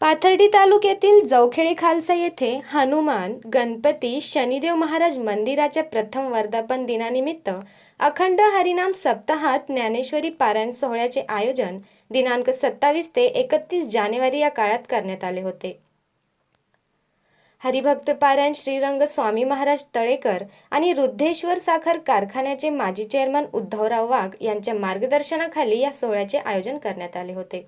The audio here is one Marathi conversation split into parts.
पाथर्डी तालुक्यातील जवखेडी खालसा येथे हनुमान गणपती शनिदेव महाराज मंदिराच्या प्रथम वर्धापन दिनानिमित्त अखंड हरिनाम सप्ताहात ज्ञानेश्वरी पारायण सोहळ्याचे आयोजन दिनांक सत्तावीस ते एकतीस जानेवारी या काळात करण्यात आले होते. हरिभक्त पारायण श्रीरंग स्वामी महाराज तळेकर आणि रुद्धेश्वर साखर कारखान्याचे माजी चेअरमन उद्धवराव वाघ यांच्या मार्गदर्शनाखाली या सोहळ्याचे आयोजन करण्यात आले होते.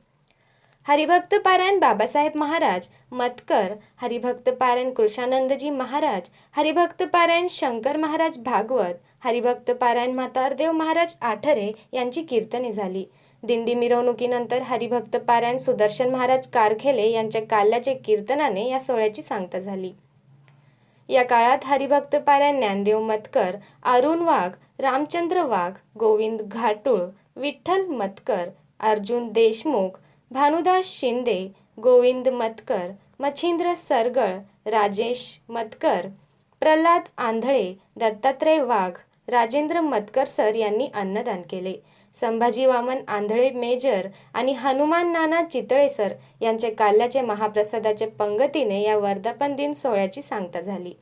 हरिभक्त पारायण बाबासाहेब महाराज मतकर हरिभक्त पारायण कृष्णानंदजी महाराज हरिभक्त पारायण शंकर महाराज भागवत हरिभक्त पारायण म्हातारदेव महाराज आठरे यांची कीर्तने झाली. दिंडी मिरवणुकीनंतर हरिभक्त पारायण सुदर्शन महाराज कारखेले यांच्या काल्याचे कीर्तनाने या सोहळ्याची सांगता झाली. या काळात हरिभक्त पारायण ज्ञानदेव मतकर अरुण वाघ रामचंद्र वाघ गोविंद घाटुळ विठ्ठल मतकर अर्जुन देशमुख भानुदास शिंदे गोविंद मतकर मच्छिंद्र सरगळ राजेश मतकर प्रल्हाद आंधळे दत्तात्रय वाघ राजेंद्र मतकर सर यांनी अन्नदान केले. संभाजी वामन आंधळे मेजर आणि हनुमान नाना चितळे सर यांच्या काल्याचे महाप्रसादाचे पंगतीने या वर्धापन दिन सोहळ्याची सांगता झाली.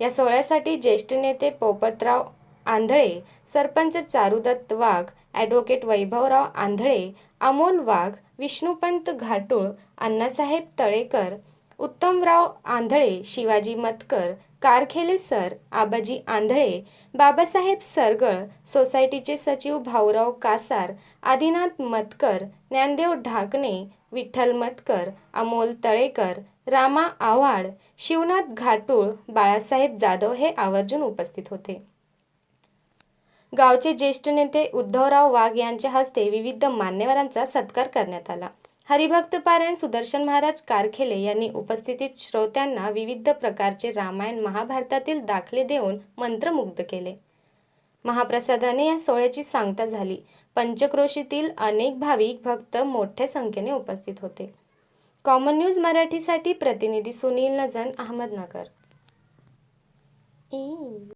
या सोहळ्यासाठी ज्येष्ठ नेते पोपतराव आंधळे सरपंच चारुदत्त वाघ ॲडव्होकेट वैभवराव आंधळे अमोल वाघ विष्णुपंत घाटुळ अण्णासाहेब तळेकर उत्तमराव आंधळे शिवाजी मतकर कारखेले सर आबाजी आंधळे बाबासाहेब सरगळ सोसायटीचे सचिव भाऊराव कासार आदिनाथ मतकर ज्ञानदेव ढाकणे विठ्ठल मतकर अमोल तळेकर रामा आव्हाड शिवनाथ घाटुळ बाळासाहेब जाधव हे आवर्जून उपस्थित होते. गावचे ज्येष्ठ नेते उद्धवराव वाघ यांच्या हस्ते विविध मान्यवरांचा सत्कार करण्यात आला. हरिभक्त पारायण सुदर्शन महाराज कारखेले यांनी उपस्थितीत श्रोत्यांना विविध प्रकारचे रामायण महाभारतातील दाखले देऊन मंत्रमुग्ध केले. महाप्रसादाने या सोहळ्याची सांगता झाली. पंचक्रोशीतील अनेक भाविक भक्त मोठ्या संख्येने उपस्थित होते. कॉमन न्यूज मराठीसाठी प्रतिनिधी सुनील नजन अहमदनगर.